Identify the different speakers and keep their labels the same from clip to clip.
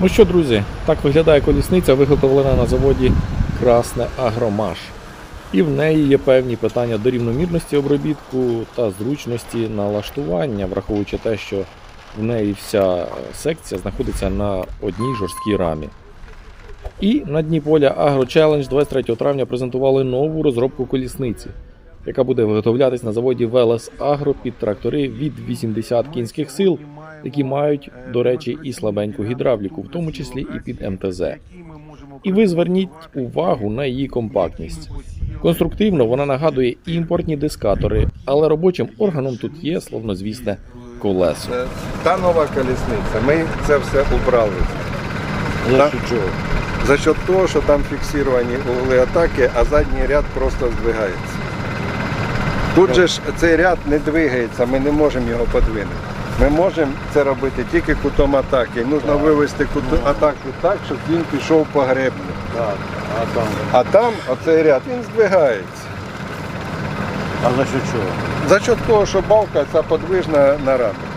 Speaker 1: Ну що, друзі, так виглядає колісниця, виготовлена на заводі Красне Агромаш. І в неї є певні питання до рівномірності обробітку та зручності налаштування, враховуючи те, що в неї вся секція знаходиться на одній жорсткій рамі. І на дні поля Agro Challenge 23 травня презентували нову розробку колісниці, яка буде виготовлятись на заводі Велес Агро під трактори від 80 кінських сил, які мають, до речі, і слабеньку гідравліку, в тому числі і під МТЗ. І ви зверніть увагу на її компактність. Конструктивно вона нагадує імпортні дискатори, але робочим органом тут є словнозвісне колесо.
Speaker 2: Та нова колісниця, ми це все убрали.
Speaker 1: За
Speaker 2: що За счет того, що там фіксовані угли атаки, а задній ряд просто здвигається. Тут же ж цей ряд не двигається, ми не можемо його подвинути. Ми можемо це робити тільки кутом атаки. Нужно вивести кут атаку так, щоб він пішов по гребню.
Speaker 3: Так, а там.
Speaker 2: А там оцей ряд він здвигається.
Speaker 3: А за що чого?
Speaker 2: За счет того, що балка ця подвижна на рамі.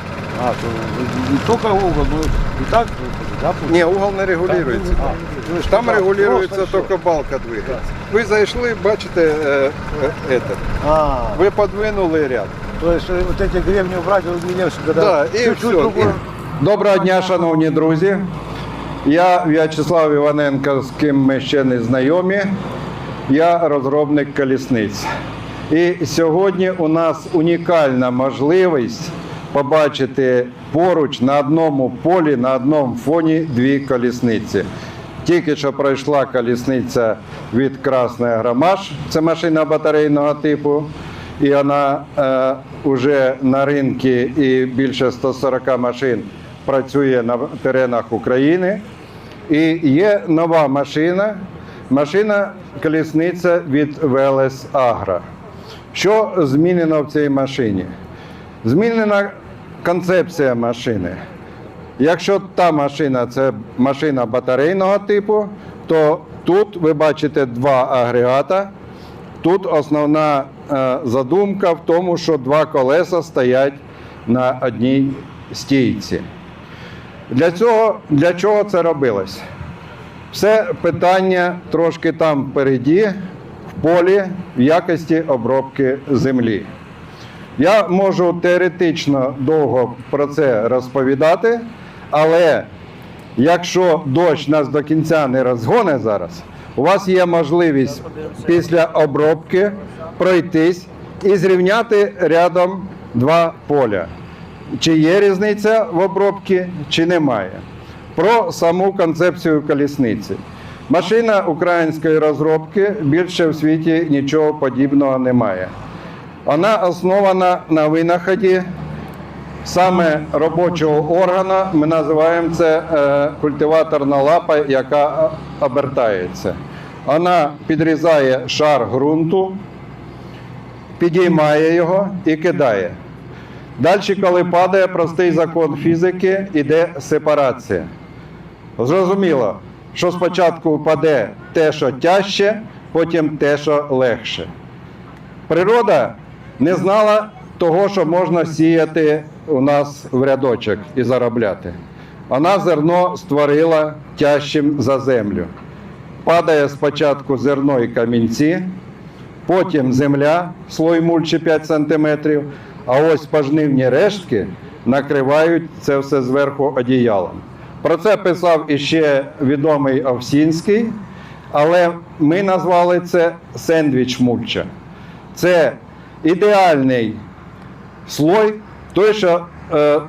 Speaker 3: А, то не тільки угол, ну і так, да,
Speaker 2: Ні, угол не регулюється.
Speaker 3: А,
Speaker 2: Там
Speaker 3: так,
Speaker 2: регулюється
Speaker 3: просто
Speaker 2: тільки балка двигається. Ви зайшли, бачите, е, е, это.
Speaker 3: А,
Speaker 2: ви подвинули ряд.
Speaker 3: то есть э, вот эти гребни убрать, вот меня всегда
Speaker 2: Да, і
Speaker 3: чуть-чуть
Speaker 2: все.
Speaker 3: другое.
Speaker 2: Доброго дня, шановні друзі. Я В'ячеслав Іваненко, з ким ми ще не знайомі. Я розробник колісниць. І сьогодні у нас унікальна можливість побачити поруч на одному полі, на одному фоні дві колісниці. Тільки що пройшла колісниця від Красний Громаш, це машина батарейного типу, і вона е, вже на ринку і більше 140 машин працює на теренах України. І є нова машина, машина колісниця від Велес Агро. Що змінено в цій машині? Змінена концепція машини. Якщо та машина це машина батарейного типу, то тут ви бачите два агрегата. Тут основна е, задумка в тому, що два колеса стоять на одній стійці. Для цього для чого це робилось? Все питання трошки там впереді, в полі, в якості обробки землі. Я можу теоретично довго про це розповідати, але якщо дощ нас до кінця не розгоне зараз, у вас є можливість після обробки пройтись і зрівняти рядом два поля. Чи є різниця в обробці, чи немає. Про саму концепцію колісниці. Машина української розробки більше в світі нічого подібного немає. Вона основана на винаході саме робочого органу. Ми називаємо це е, культиваторна лапа, яка е, обертається. Вона підрізає шар ґрунту, підіймає його і кидає. Далі, коли падає простий закон фізики, іде сепарація. Зрозуміло, що спочатку впаде те, що тяжче, потім те, що легше. Природа не знала того, що можна сіяти у нас в рядочок і заробляти. Вона зерно створила тяжчим за землю. Падає спочатку зерно і камінці, потім земля, слой мульчі 5 см, а ось пожнивні рештки накривають це все зверху одіялом. Про це писав іще відомий Овсінський, але ми назвали це сендвіч мульча. Це ідеальний слой, той, що е,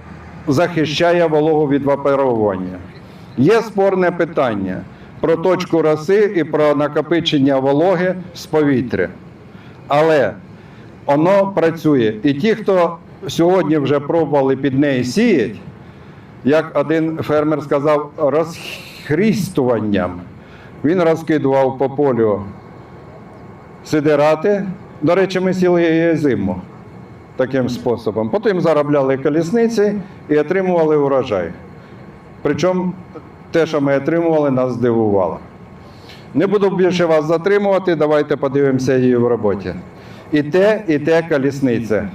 Speaker 2: захищає вологу від вапаровування. Є спорне питання про точку роси і про накопичення вологи з повітря. Але воно працює. І ті, хто сьогодні вже пробували під неї сіять, як один фермер сказав, розхрістуванням. Він розкидував по полю сидирати. До речі, ми сіли її зиму таким способом. Потім заробляли колісниці і отримували урожай. Причому те, що ми отримували, нас здивувало. Не буду більше вас затримувати, давайте подивимося її в роботі. І те, і те колісниця.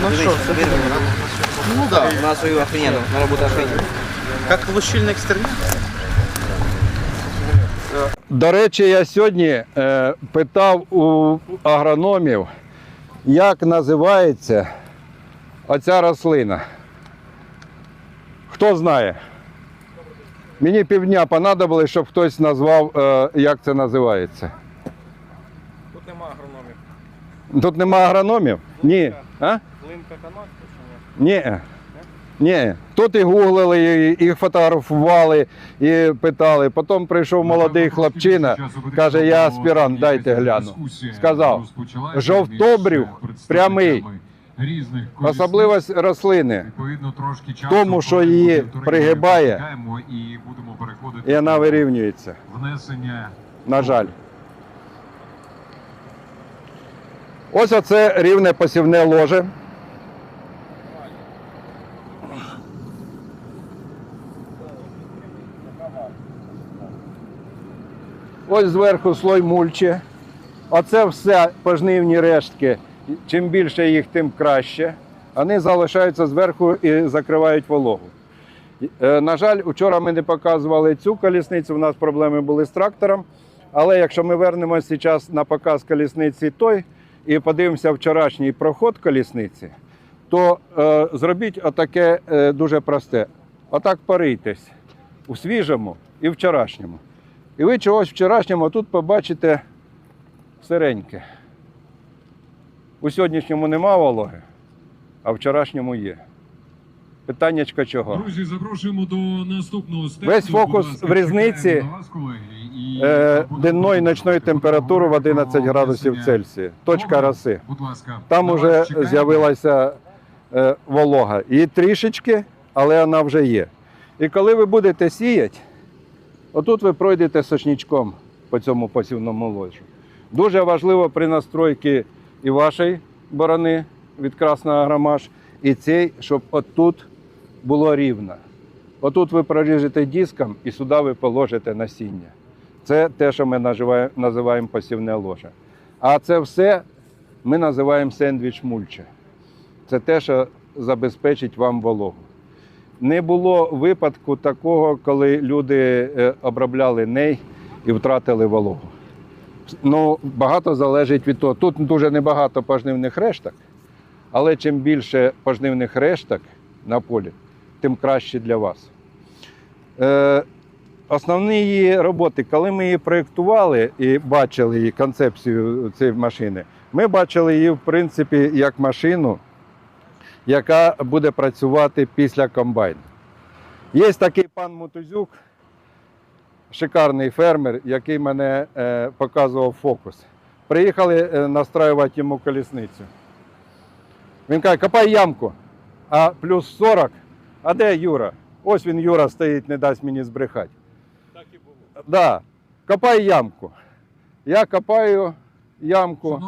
Speaker 4: Ну что,
Speaker 5: Нас свою охрененно, на работу охрененно.
Speaker 4: Как лущильный экстермин?
Speaker 2: До речі, я сьогодні е, питав у агрономів, як називається оця рослина. Хто знає? Мені півдня понадобилось, щоб хтось назвав, е, як це називається.
Speaker 1: Тут нема агрономів.
Speaker 2: Тут нема агрономів? Ні. А?
Speaker 1: Линка канадська чи ні?
Speaker 2: Ні. Ні. Тут і гуглили, і, і фотографували, і питали. Потім прийшов молодий хлопчина, каже, я аспірант, дайте гляну. Сказав, жовтобрів прямий. Особливість рослини
Speaker 6: трошки часу,
Speaker 2: тому, що її пригибає,
Speaker 6: і
Speaker 2: вона вирівнюється.
Speaker 6: внесення
Speaker 2: На жаль. Ось оце рівне посівне ложе. Ось зверху слой мульчі. Оце все пожнивні рештки. Чим більше їх, тим краще. Вони залишаються зверху і закривають вологу. Е, На жаль, вчора ми не показували цю колісницю, у нас проблеми були з трактором. Але якщо ми вернемося зараз на показ колісниці той і подивимося вчорашній проход колісниці, то е, зробіть отаке е, дуже просте. Отак порийтесь у свіжому і вчорашньому. І ви чогось вчорашньому тут побачите сиреньке. У сьогоднішньому нема вологи, а вчорашньому є. Питаннячко чого?
Speaker 6: Друзі, запрошуємо до наступного стенду.
Speaker 2: Весь фокус в різниці, Е, денної і ночної температури в 11 градусів Цельсія. Точка роси. Там вже з'явилася е, волога. І трішечки, але вона вже є. І коли ви будете сіяти, отут ви пройдете сочничком по цьому посівному ложу. Дуже важливо при настройці і вашої борони від красного грамаш, і цей, щоб отут було рівно. Отут ви проріжете диском і сюди ви положите насіння. Це те, що ми називаємо, посівне ложе. А це все ми називаємо сендвіч мульча. Це те, що забезпечить вам вологу. Не було випадку такого, коли люди е, обробляли ней і втратили вологу. Ну, багато залежить від того. Тут дуже небагато пожнивних решток, але чим більше пожнивних решток на полі, тим краще для вас. Е, Основні її роботи, коли ми її проєктували і бачили її концепцію цієї машини, ми бачили її, в принципі, як машину, яка буде працювати після комбайну. Є такий пан Мотузюк, шикарний фермер, який мене е, показував фокус. Приїхали е, настраювати йому колісницю. Він каже, копай ямку, а плюс 40. А де Юра? Ось він, Юра, стоїть, не дасть мені збрехати.
Speaker 1: Так і було.
Speaker 2: Да, копай ямку. Я копаю ямку.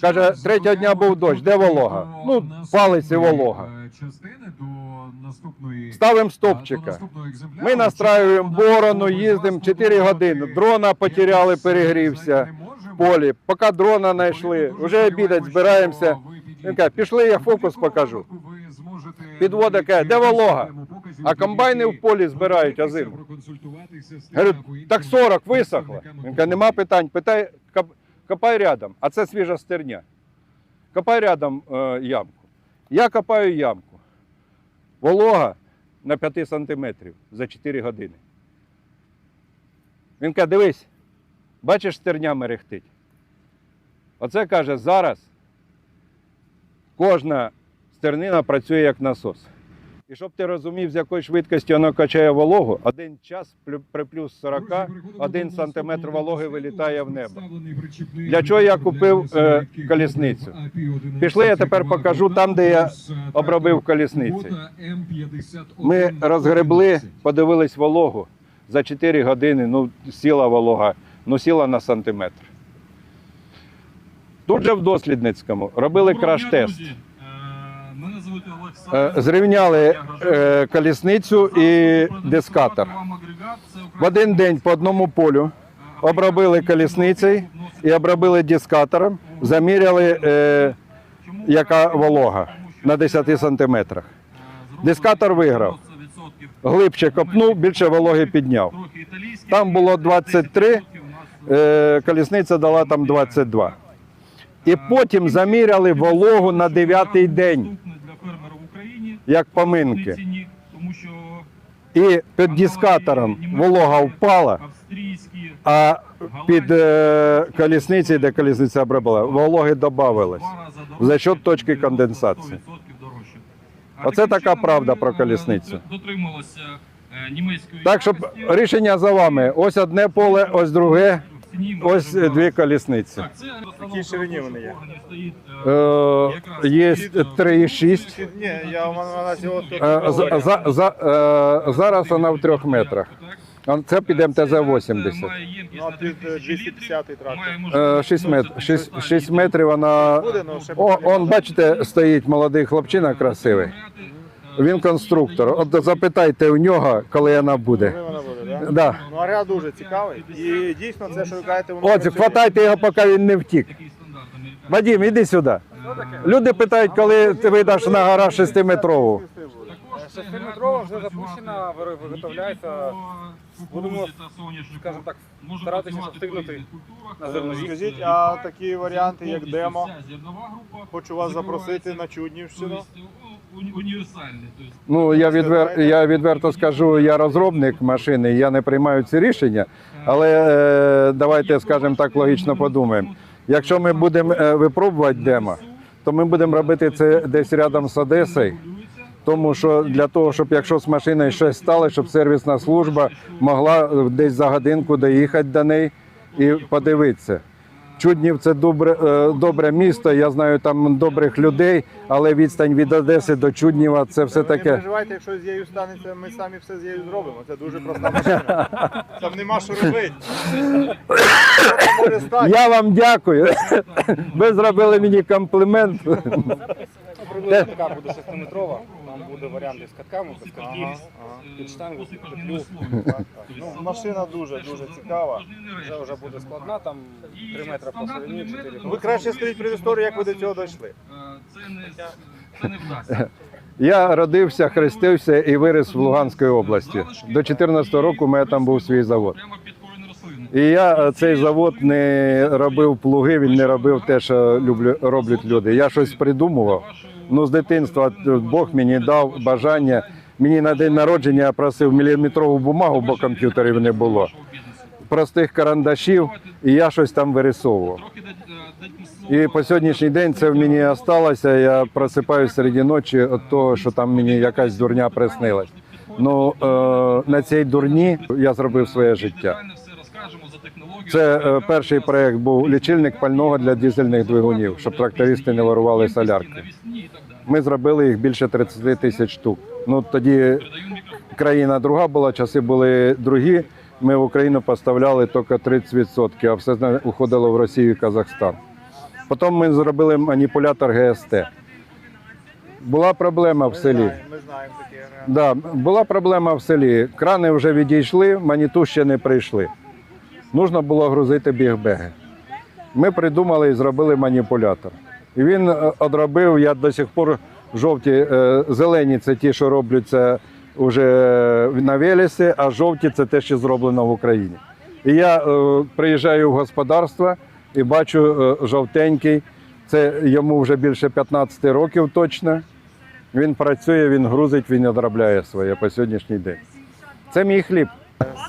Speaker 2: Каже, третього дня був дощ, де волога? Ну,
Speaker 6: наступної,
Speaker 2: палець і волога.
Speaker 6: е, наступної
Speaker 2: Ставимо стопчика. Ми настраюємо борону, їздимо
Speaker 6: вас
Speaker 2: 4 години. Дрона потеряли, перегрівся в полі. Поки дрона знайшли, вже обідать, збираємося. Він каже, пішли, я фокус покажу. Підвода каже, де волога? А комбайни в полі збирають
Speaker 6: проконсультуватися
Speaker 2: Говорю, так 40 висохло. Він каже, нема питань. Питай, копай рядом, а це свіжа стерня. Копай рядом е, ямку. Я копаю ямку. Волога на 5 сантиметрів за 4 години. Він каже, дивись, бачиш, стерня мерехтить. Оце каже, зараз кожна стернина працює як насос. І щоб ти розумів, з якою швидкістю воно качає вологу, один час при плюс 40, один сантиметр вологи вилітає в небо. Для чого я купив е, колісницю? Пішли, я тепер покажу там, де я обробив колісниці. Ми розгребли, подивились вологу. За 4 години ну, сіла волога, ну сіла на сантиметр. Тут же в дослідницькому робили краш-тест. Зрівняли е, колісницю і дискатор. В один день по одному полю обробили колісницею і обробили дискатором, заміряли е, яка волога на 10 сантиметрах.
Speaker 7: е,
Speaker 2: Дискатор виграв. Глибше копнув, більше вологи підняв. Там було 23,
Speaker 7: у
Speaker 2: Е, Колісниця дала там 22. І потім заміряли вологу на 9-й день,
Speaker 7: доступне для фермерів в Україні.
Speaker 2: Як поминки. І під дискатором волога впала, а під е, колісницею, де колісниця обробила, вологи додавалось. За счет точки конденсації.
Speaker 7: 100% дорожче.
Speaker 2: Оце така правда про
Speaker 7: е,
Speaker 2: колісницю.
Speaker 7: Е,
Speaker 2: Так, щоб рішення за вами. Ось одне поле, ось друге, ось
Speaker 7: можемо-
Speaker 2: дві колісниці.
Speaker 7: Так, це
Speaker 3: ширині вони є?
Speaker 7: е,
Speaker 2: Е, Є 3,6.
Speaker 3: Ні, я вона цього
Speaker 2: Е, за- за- за- е, Зараз вона в трьох метрах. Це під МТЗ-80.
Speaker 3: Ну, а під, е, 250-й трактор.
Speaker 2: Е, 6 метрів, 6, 6 метрів вона.
Speaker 3: Ну,
Speaker 2: О, он, бачите, стоїть молодий хлопчина красивий. Він конструктор. От запитайте у нього, коли вона буде. Да.
Speaker 3: Ну, ареал дуже цікавий. І дійсно, це, що ви кажете, воно
Speaker 2: От,
Speaker 3: працює.
Speaker 2: хватайте його, поки він не втік. Вадим, іди сюди. Люди питають, коли ти вийдеш на гараж 6-метрову.
Speaker 8: Шестиметрова вже запущена, виготовляється, будемо, скажімо так, старатися встигнути на зернові.
Speaker 3: Скажіть, а такі варіанти, як демо, хочу вас запросити на Чуднівщину.
Speaker 7: Універсальний. Тобто,
Speaker 2: Ну, я, відвер... я відверто скажу, я розробник машини, я не приймаю ці рішення, але е, давайте, скажімо так, логічно подумаємо. Якщо ми будемо е, випробувати демо, то ми будемо робити це десь рядом з Одесою. Тому що для того, щоб якщо з машиною щось стало, щоб сервісна служба могла десь за годинку доїхати до неї і подивитися. Чуднів це добре, е, добре місто. Я знаю там добрих людей, але відстань від Одеси до Чудніва це все
Speaker 3: таке. не переживайте, якщо з нею станеться, ми самі все з нею зробимо. Це дуже проста машина. Там нема що робити.
Speaker 2: Я вам дякую. Ви зробили мені комплімент.
Speaker 8: Приблизно така буде шестиметрова, там буде варіанти з катками, без катків, під штангу, під петлю.
Speaker 3: Ну, машина дуже дуже цікава.
Speaker 8: Вже вже буде складна, там 3 метри по ширині, 4
Speaker 3: Ну, Ви краще скажіть перед історію, як ви до цього дійшли.
Speaker 7: Це не, вдасться.
Speaker 2: Я родився, хрестився і виріс в Луганській області. До 14 року у мене там був свій завод. І я е, цей завод не робив плуги, він не робив те, що люблю, роблять люди. Я щось придумував. Ну, з дитинства Бог мені дав бажання. Мені на день народження просив міліметрову бумагу, бо комп'ютерів не було. Простих карандашів, і я щось там вирисовував. І по сьогоднішній день це в мені залишилося. Я просипаюся серед ночі від того, що там мені якась дурня приснилась. Ну е, на цій дурні я зробив своє життя.
Speaker 7: Детально все розкажемо за технологію.
Speaker 2: Це е, перший проект був лічильник пального для дизельних двигунів, щоб трактористи не вирували солярки. Ми зробили їх більше 30 тисяч штук. Ну тоді країна друга була, часи були другі. Ми в Україну поставляли тільки 30%, а все уходило в Росію і Казахстан. Потім ми зробили маніпулятор ГСТ. Була проблема в селі. Да, була проблема в селі. Крани вже відійшли, маніту ще не прийшли. Нужно було грузити бігбеги. Ми придумали і зробили маніпулятор. І він е, одробив, я до сих пор жовті, е, зелені це ті, що робляться вже на Велесі, а жовті це те, що зроблено в Україні. І я е, приїжджаю в господарство і бачу жовтенький. Це йому вже більше 15 років точно. Він працює, він грузить, він одробляє своє по сьогоднішній день. Це мій хліб.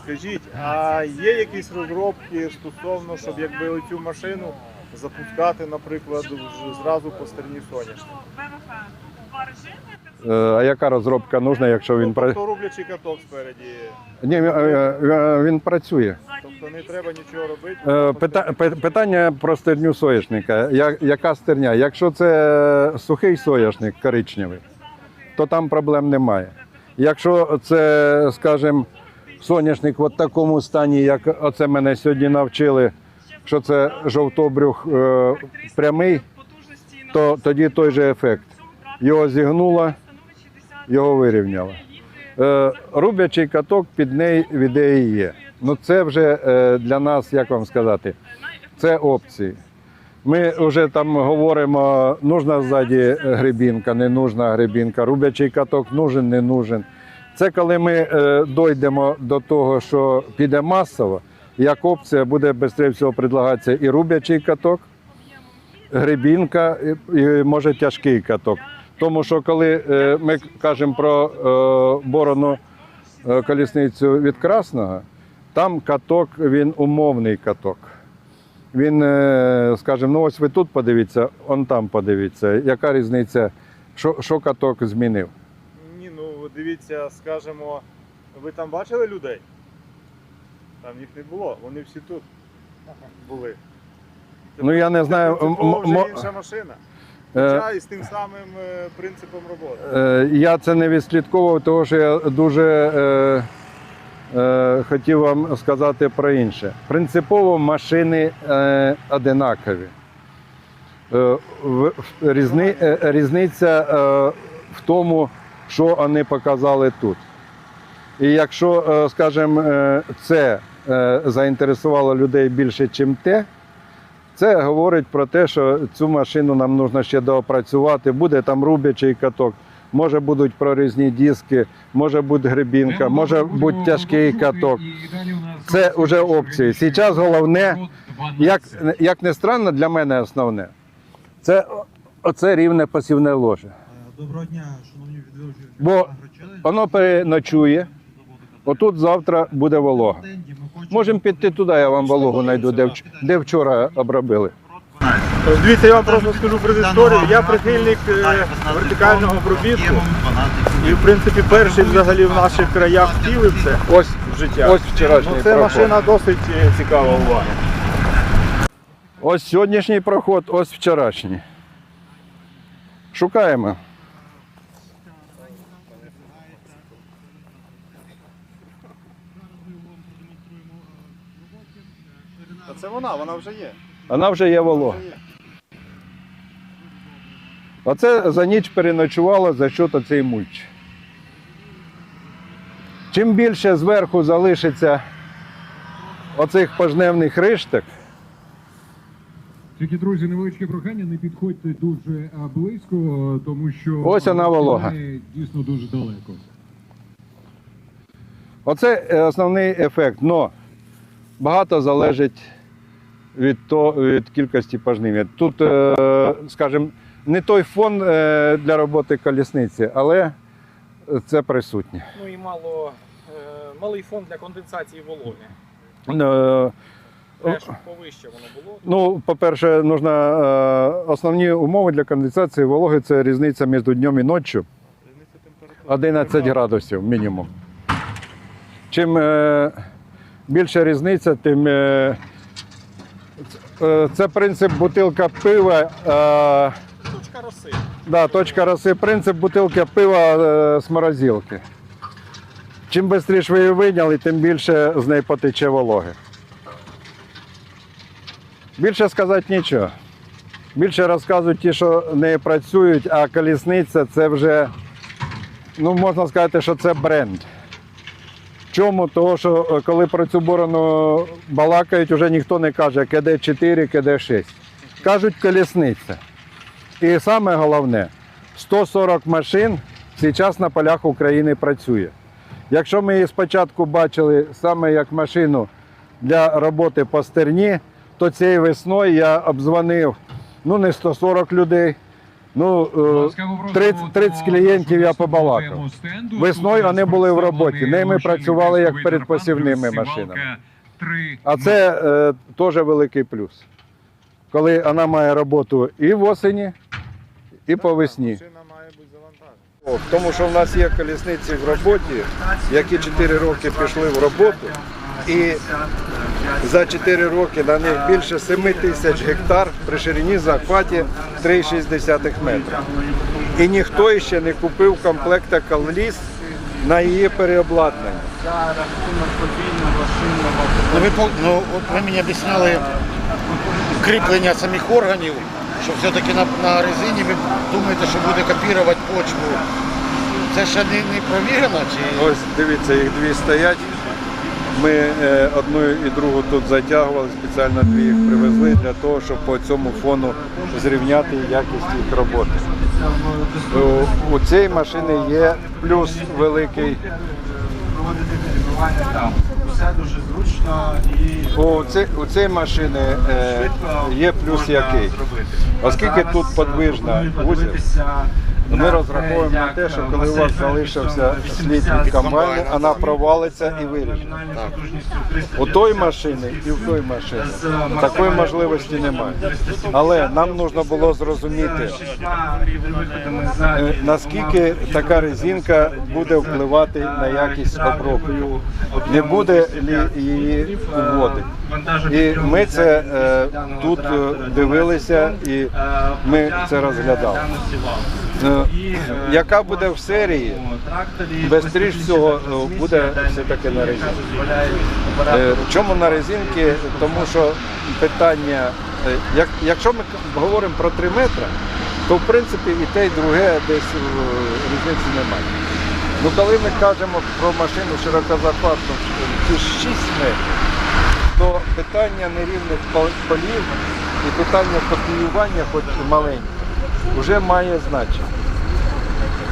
Speaker 3: Скажіть, а є якісь розробки стосовно, щоб якби цю машину запускати, наприклад, вже зразу по стороні соняшника?
Speaker 2: Е, А яка розробка нужна, якщо він
Speaker 3: Ну,
Speaker 2: пра...
Speaker 3: тобто рублячий каток спереді.
Speaker 2: Ні, е, е, він працює.
Speaker 3: Тобто не треба нічого робити.
Speaker 2: Е, пита- пи- Питання про стерню соняшника. Я- Яка стерня? Якщо це сухий соняшник коричневий, то там проблем немає. Якщо це, скажімо, соняшник в такому стані, як оце мене сьогодні навчили, що це жовтобрюх е, прямий, то тоді той же ефект. Його зігнуло, його вирівняло. Е, Рубячий каток під неї в ідеї є. Ну це вже е, для нас, як вам сказати, це опції. Ми вже там говоримо, нужна ззаді грибінка, не нужна грибінка, рубячий каток нужен, не нужен. Це коли ми е, дійдемо до того, що піде масово, як опція буде швидше всього предлагатися і рубячий каток, грибінка, і, може тяжкий каток. Тому що коли е, ми кажемо про е, борону колісницю від красного, там каток він умовний каток. Він, скажімо, ну ось ви тут подивіться, он там подивіться. Яка різниця, що, що каток змінив?
Speaker 3: Дивіться, скажімо, ви там бачили людей? Там їх не було, вони всі тут були.
Speaker 2: Ну я не знаю. м-
Speaker 3: вже інша машина.
Speaker 2: Е,
Speaker 3: Хоча і з тим самим е, принципом роботи.
Speaker 2: Е, Я це не відслідковував, тому що я дуже е, е, хотів вам сказати про інше. Принципово машини е, одинакові. Е, в- в- різни, е, різниця е, в тому, що вони показали тут. І якщо, е, скажімо, е, це е, заінтересувало людей більше, ніж те, це говорить про те, що цю машину нам потрібно ще доопрацювати. Буде там рубячий каток, може будуть прорізні диски, може бути грибінка, може бути тяжкий каток. Це вже опції. Зараз головне, як, як не странно, для мене основне, це оце рівне пасівне ложе.
Speaker 9: Доброго дня.
Speaker 2: Бо Воно переночує, отут завтра буде волога. Можемо піти туди, я вам вологу знайду, де, вч- де вчора обробили.
Speaker 3: Дивіться, я вам просто скажу предісторію. Я прихильник е, вертикального обробітку. І в принципі перший взагалі в наших краях втілив це
Speaker 2: Ось,
Speaker 3: в життя.
Speaker 2: ось вчорашній
Speaker 3: Ну, це
Speaker 2: проход.
Speaker 3: машина досить е, цікава уваги.
Speaker 2: Ось сьогоднішній проход, ось вчорашній. Шукаємо.
Speaker 3: Це вона, вона вже є.
Speaker 2: Вона вже є волога. Оце за ніч переночувало за счет оцей мульч. Чим більше зверху залишиться оцих пожневних решток,
Speaker 6: Тільки, друзі, невеличке прохання, не підходьте дуже близько, тому що
Speaker 2: Ось вона волога.
Speaker 6: дійсно дуже далеко.
Speaker 2: Оце е, основний ефект. Но багато залежить від, то, від кількості пожнивів. Тут, е, скажімо, не той фон е, для роботи колісниці, але це присутнє.
Speaker 8: Ну і мало, е, малий фон для конденсації вологи.
Speaker 2: Е,
Speaker 8: Теж повище воно було.
Speaker 2: Ну, по-перше, нужна, е, основні умови для конденсації вологи це різниця між днем і ночі 11 градусів мінімум. Чим е, більша різниця, тим це принцип бутилка пива. Е,
Speaker 8: Точка роси.
Speaker 2: Да, точка роси. Принцип бутилки пива е, з морозилки. Чим швидше ви її вийняли, тим більше з неї потече вологи. Більше сказати нічого. Більше розказують ті, що не працюють, а колісниця це вже, ну можна сказати, що це бренд. Чому? Того, що е, коли про цю борону балакають, вже ніхто не каже КД-4, КД-6. Кажуть колісниця. І саме головне, 140 машин зараз на полях України працює. Якщо ми її спочатку бачили саме як машину для роботи по стерні, то цією весною я обдзвонив ну не 140 людей, ну е, 30, 30 клієнтів я побалакав. Весною вони були в роботі. Ними працювали як передпосівними машинами. А це е, теж великий плюс. Коли вона має роботу і в осені, і по весні. Тому що в нас є колісниці в роботі, які 4 роки пішли в роботу, і за 4 роки на них більше 7 тисяч гектар при ширині захваті 3,6 метра. І ніхто ще не купив комплекта коліс на її переобладнання.
Speaker 10: Ну, ви, ну, от ви мені об'ясняли кріплення самих органів, що все-таки на, на резині ви думаєте, що буде копірувати почву. Це ще не, не провірено? Чи...
Speaker 2: Ось дивіться, їх дві стоять. Ми е, одну і другу тут затягували, спеціально дві їх привезли для того, щоб по цьому фону зрівняти якість їх роботи. У, цієї машини є плюс великий.
Speaker 9: Все дуже зручно і
Speaker 2: У, ці, у цієї машини е, є плюс який. Оскільки тут подвижна
Speaker 9: подивитися
Speaker 2: Ми розраховуємо на те, що коли у вас залишився слід
Speaker 9: 80
Speaker 2: від комбайну, вона провалиться і
Speaker 9: 350
Speaker 2: У той машини і в той машині такої можливості немає. Але нам потрібно було зрозуміти, е, наскільки така резинка буде впливати на якість обробки. Не буде лі її уводи. І ми це е, тут е, дивилися і ми це розглядали. Е, Яка буде в серії, Бистріш всього е, буде все-таки на резинці. Е, Чому на резинки? Тому що питання, як, якщо ми говоримо про 3 метри, то в принципі і те, і друге десь різниці немає. Ну коли ми кажемо про машину широкозахватну ті 6 метрів, то питання нерівних полів і питання копіювання, хоч маленьке, вже має значення.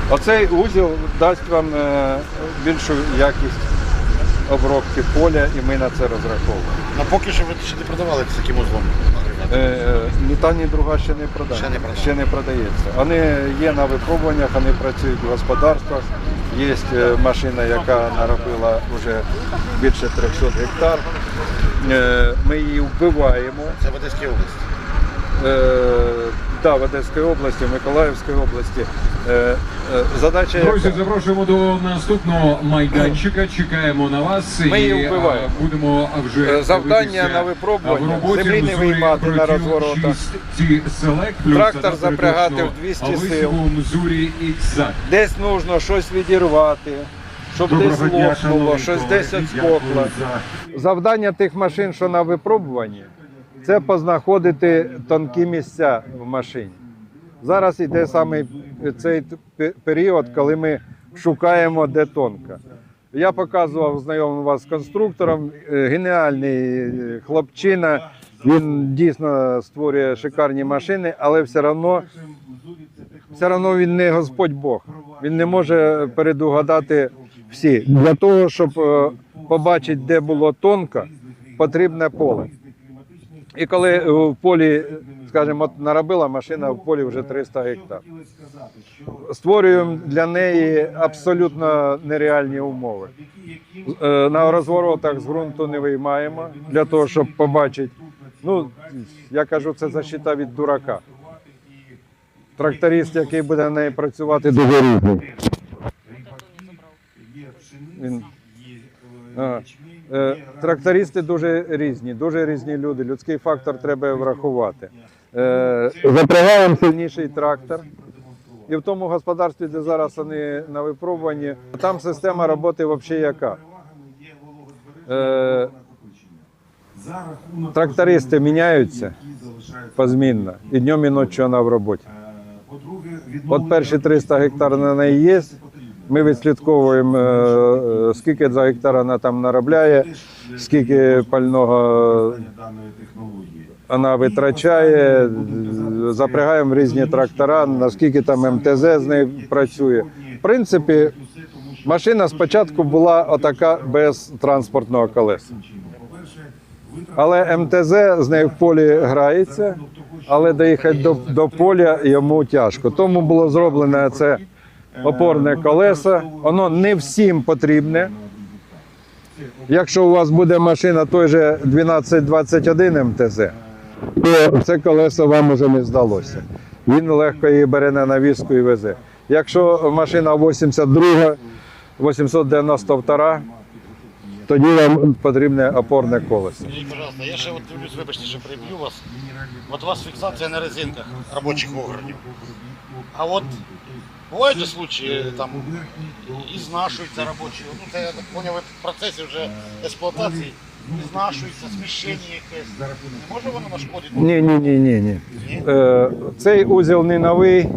Speaker 2: Оцей узіл дасть вам е, більшу якість обробки поля, і ми на це розраховуємо.
Speaker 10: Ну поки що ви ще не продавали з таким узлом.
Speaker 2: Е, е, Ні та, ні друга ще не продана.
Speaker 10: Ще не.
Speaker 2: Ще не продається. Вони є на випробуваннях, вони працюють в господарствах. Є машина, яка наробила вже більше 300 гектар. Ми її вбиваємо.
Speaker 10: Це в Одеській області.
Speaker 2: Е, да, в Одеській області, в Миколаївській області. Е, е, Задача
Speaker 6: Друзі,
Speaker 2: яка?
Speaker 6: запрошуємо до наступного майданчика. Чекаємо на вас.
Speaker 2: Ми
Speaker 6: і,
Speaker 2: вбиваємо.
Speaker 6: будемо вже
Speaker 2: завдання на випробування. Землі не виймати на розворотах.
Speaker 6: 6 Select, плюс
Speaker 2: Трактор запрягати в 200 сил.
Speaker 6: XZ.
Speaker 2: Десь потрібно щось відірвати, щоб десь лопнуло, щось десь відскокло. Завдання тих машин, що на випробуванні, це познаходити тонкі місця в машині. Зараз іде саме цей період, коли ми шукаємо, де тонко. Я показував, знайомий вас з конструктором, е, геніальний е, хлопчина. Він дійсно створює шикарні машини, але все одно, все одно він не Господь Бог. Він не може передугадати всі. Для того, щоб е, побачити, де було тонко, потрібне поле. І коли е, в полі, скажімо, наробила машина в полі вже 300 гектар. Створюємо для неї абсолютно нереальні умови. Е, На розворотах з ґрунту не виймаємо для того, щоб побачити. Ну, я кажу, це защита від дурака. Тракторист, який буде на неї працювати, дуже різний. Він А, Трактористи дуже різні, дуже різні люди. Людський фактор треба врахувати. Е, Запрягаємо сильніший трактор. І в тому господарстві, де зараз вони на випробуванні, там система роботи взагалі яка. Е, Трактористи міняються позмінно, і днем, і ночі вона в роботі. От перші 300 гектар на неї є. Ми відслідковуємо, е, е, скільки за гектар вона там наробляє, скільки пального вона витрачає, запрягаємо різні трактора, наскільки там МТЗ з нею працює. В принципі, машина спочатку була отака без транспортного колеса. Але МТЗ з нею в полі грається, але доїхати до, до поля йому тяжко. Тому було зроблено це опорне колесо. Воно не всім потрібне. Якщо у вас буде машина той же 1221 МТЗ, то це колесо вам уже не здалося. Він легко її бере на навіску і везе. Якщо машина 82, 892, тоді вам потрібне опорне колесо.
Speaker 10: Скажіть, пожалуйста, я ще от дивлюсь, вибачте, що приб'ю вас. От у вас фіксація на резинках робочих огранів. А от бувають же случаї, там і знашуються робочі. Ну, це я так поняв, ви в процесі вже експлуатації знашуються, сміщення якесь. Не може воно нашкодити?
Speaker 2: Ні, ні, ні, ні, ні. Е, цей узіл не новий.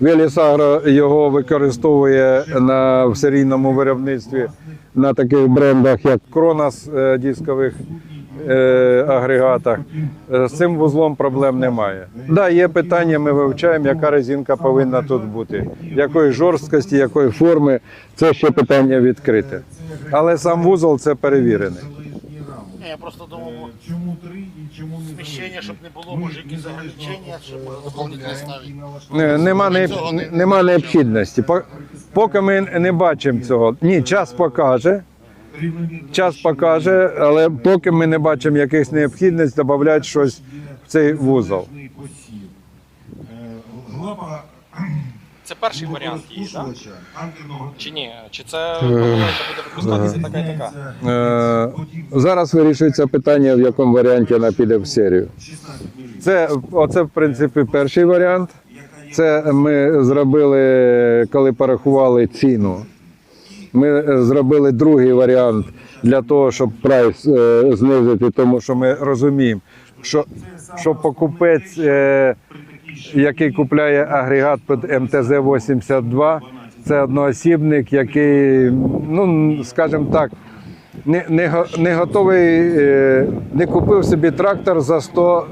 Speaker 2: Велісагро його використовує на, в серійному виробництві на таких брендах, як Кронос е, дискових е, агрегатах. Е, З цим вузлом проблем немає. Да, є питання, ми вивчаємо, яка резинка повинна тут бути, якої жорсткості, якої форми. Це ще питання відкрите. Але сам вузол це перевірений.
Speaker 10: Ні, я просто думав, сміщення, щоб не було, мужики якісь ограничення, щоб дополнительно ставити.
Speaker 2: Не- Нема, не, нема необхідності. По- Поки ми не бачимо цього. Ні, час покаже. Час покаже, але поки ми не бачимо якихось необхідностей, додати щось в цей вузол.
Speaker 8: Це перший варіант її, так? Чи ні? Чи це буде використовуватися така і така?
Speaker 2: Е, зараз вирішується питання, в якому варіанті вона піде в серію. Це, оце, в принципі, перший варіант. Це ми зробили, коли порахували ціну. Ми е, зробили другий варіант для того, щоб прайс е, знизити, тому що ми розуміємо, що, що покупець, е, який купляє агрегат під МТЗ-82, це одноосібник, який, ну, скажімо так, не, не, не готовий, е, не купив собі трактор за 100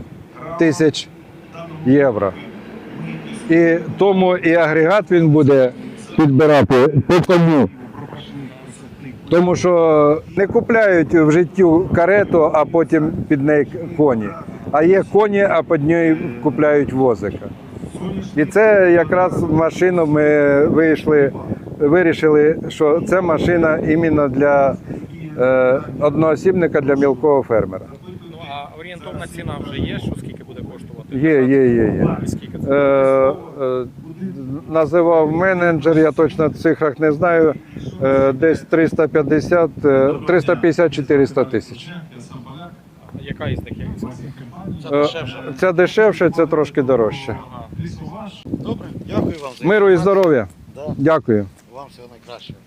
Speaker 2: тисяч євро. І тому і агрегат він буде підбирати по коню. Тому що не купляють в життю карету, а потім під неї коні. А є коні, а під нею купляють возика. І це якраз машину ми вийшли, вирішили, що це машина іменно для е, одноосібника, для мілкого фермера.
Speaker 8: Ну а орієнтовна ціна вже є, що скільки буде коштувати?
Speaker 2: Є, є, є, є.
Speaker 8: Скільки це?
Speaker 2: Е, е, називав менеджер, я точно в цифрах не знаю. Е, десь 350, е, 350-400 тисяч.
Speaker 8: Яка із є?
Speaker 10: Це
Speaker 2: Е,
Speaker 10: дешевше.
Speaker 2: Це дешевше, це трошки дорожче.
Speaker 10: Добре, дякую вам за
Speaker 2: Миру і здоров'я.
Speaker 10: Да,
Speaker 2: Дякую.
Speaker 10: Вам всього найкращого.